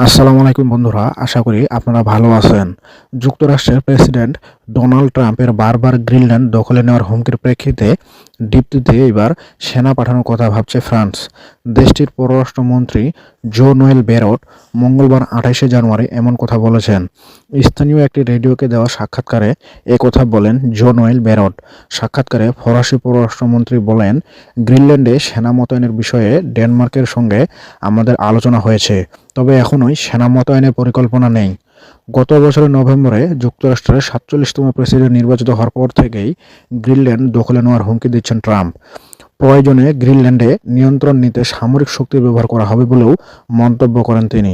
আসসালামু আলাইকুম বন্ধুরা, আশা করি আপনারা ভালো আছেন। যুক্তরাষ্ট্রের প্রেসিডেন্ট ডোনাল্ড ট্রাম্পের বারবার গ্রিনল্যান্ড দখলে নেওয়ার হুমকির প্রেক্ষিতে দ্বীপটিতে এবার সেনা পাঠানোর কথা ভাবছে ফ্রান্স। দেশটির পররাষ্ট্রমন্ত্রী জো নোয়েল বেরট মঙ্গলবার আঠাশে জানুয়ারি এমন কথা বলেছেন। স্থানীয় একটি রেডিওকে দেওয়া সাক্ষাৎকারে কথা বলেন জো নোয়েল বেরট। সাক্ষাৎকারে ফরাসি পররাষ্ট্রমন্ত্রী বলেন, গ্রিনল্যান্ডে সেনা মোতায়েনের বিষয়ে ডেনমার্কের সঙ্গে আমাদের আলোচনা হয়েছে, তবে এখনই সেনা মোতায়েনের পরিকল্পনা নেই। গত বছরের নভেম্বরে যুক্তরাষ্ট্রের সাতচল্লিশতম প্রেসিডেন্ট নির্বাচিত হওয়ার পর থেকেই গ্রিনল্যান্ড দখলে নেওয়ার হুমকি দিচ্ছেন ট্রাম্প। প্রয়োজনে গ্রিনল্যান্ডে নিয়ন্ত্রণ নিতে সামরিক শক্তি ব্যবহার করা হবে বলেও মন্তব্য করেন তিনি।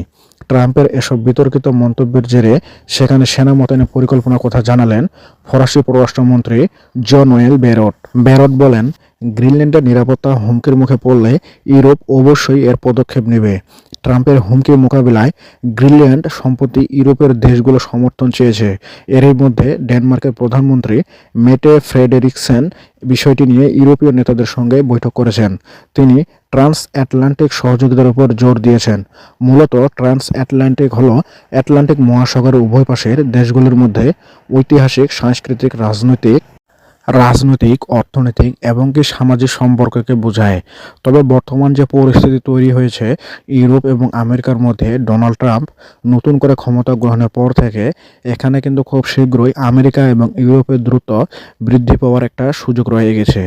ট্রাম্পের এসব বিতর্কিত মন্তব্যের জেরে সেখানে সেনা মোতায়েনের পরিকল্পনার কথা জানালেন ফরাসি পররাষ্ট্রমন্ত্রী জন ওয়েল বেরট। বেরট বলেন, গ্রিনল্যান্ডের নিরাপত্তা হুমকির মুখে পড়লে ইউরোপ অবশ্যই এর পদক্ষেপ নেবে। ট্রাম্পের হুমকির মোকাবিলায় গ্রিনল্যান্ড সম্প্রতি ইউরোপের দেশগুলো সমর্থন চেয়েছে। এরই মধ্যে ডেনমার্কের প্রধানমন্ত্রী মেটে ফ্রেডেরিকসেন বিষয়টি নিয়ে ইউরোপীয় নেতাদের সঙ্গে বৈঠক করেছেন। তিনি ট্রান্স অ্যাটলান্টিক সহযোগিতার উপর জোর দিয়েছেন। মূলত ট্রান্স অ্যাটলান্টিক হল আটলান্টিক মহাসাগরের উভয় পাশের দেশগুলোর মধ্যে ঐতিহাসিক, সাংস্কৃতিক, রাজনৈতিক রাজনৈতিক, অর্থনৈতিক এবং কি সামাজিক সম্পর্ককে বোঝায়। তবে বর্তমান যে পরিস্থিতি তৈরি হয়েছে, ইউরোপ এবং আমেরিকার মধ্যে ডোনাল্ড ট্রাম্প নতুন করে ক্ষমতা গ্রহণের পর থেকে এখানে কিন্তু খুব শীঘ্রই আমেরিকা এবং ইউরোপের দ্রুত বৃদ্ধি পাওয়ার একটা সুযোগ রয়ে গেছে।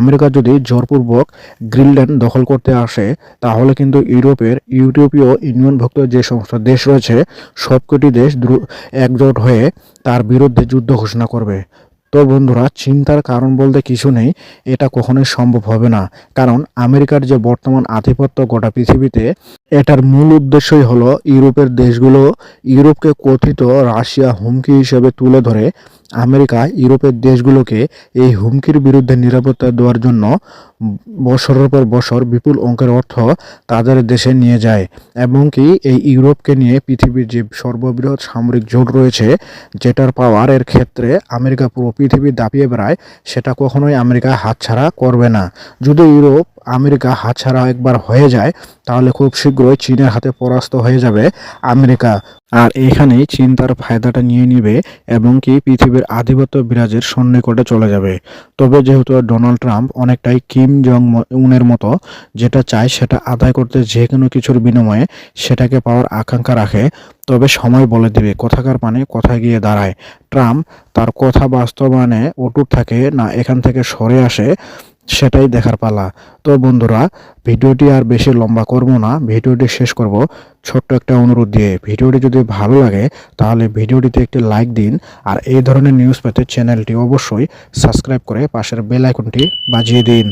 আমেরিকা যদি জোরপূর্বক গ্রিনল্যান্ড দখল করতে আসে, তাহলে কিন্তু ইউরোপের ইউরোপীয় ইউনিয়নভুক্ত যে সমস্ত দেশ রয়েছে, সবকটি দেশ একজোট হয়ে তার বিরুদ্ধে যুদ্ধ ঘোষণা করবে। তো বন্ধুরা, চিন্তার কারণ বলতে কিছু নেই, এটা কখনোই সম্ভব হবে না। কারণ আমেরিকার যে বর্তমান আধিপত্য গোটা পৃথিবীতে, এটার মূল উদ্দেশ্যই হলো ইউরোপের দেশগুলো ইউরোপকে কথিত রাশিয়া হুমকি হিসেবে তুলে ধরে আমেরিকা, ইউরোপের দেশগুলোকে এই হুমকির বিরুদ্ধে নিরাপত্তা দেওয়ার জন্য বছরের পর বছর বিপুল অঙ্কের অর্থ তাদের দেশে নিয়ে যায়। এবং কি এই ইউরোপকে নিয়ে পৃথিবীর যে সর্ববৃহৎ সামরিক জোট রয়েছে, যেটার পাওয়ারের ক্ষেত্রে আমেরিকা পুরো পৃথিবী দাপিয়ে বেড়ায়, সেটা কখনোই আমেরিকা হাতছাড়া করবে না। যদি ইউরোপ আমেরিকা হাতছাড়া একবার হয়ে যায়, তাহলে খুব শীঘ্রই চীনের হাতে পরাস্ত হয়ে যাবে আমেরিকা। আর এখানেই চীন তার ফায়দাটা নিয়ে নেবে এবং কি পৃথিবীর আধিপত্য বিরাজের সন্নিকটে চলে যাবে। তবে যেহেতু ডোনাল্ড ট্রাম্প অনেকটাই কিম জং উনের মতো, যেটা চায় সেটা আদায় করতে যে কোনো কিছুর বিনিময়ে সেটাকে পাওয়ার আকাঙ্ক্ষা রাখে, তবে সময় বলে দিবে, কথাকার পানে কোথায় গিয়ে দাঁড়ায়। ট্রাম্প তার কথা বাস্তবায়নে অটুট থাকে, না এখান থেকে সরে আসে সেটাই দেখার পালা। তো বন্ধুরা, ভিডিওটি আর বেশি লম্বা করব না, ভিডিওটি শেষ করব ছোট্ট একটা অনুরোধ দিয়ে। ভিডিওটি যদি ভালো লাগে, তাহলে ভিডিওটিতে একটি লাইক দিন, আর এই ধরনের নিউজ পেতে চ্যানেলটি অবশ্যই সাবস্ক্রাইব করে পাশের বেল আইকনটি বাজিয়ে দিন।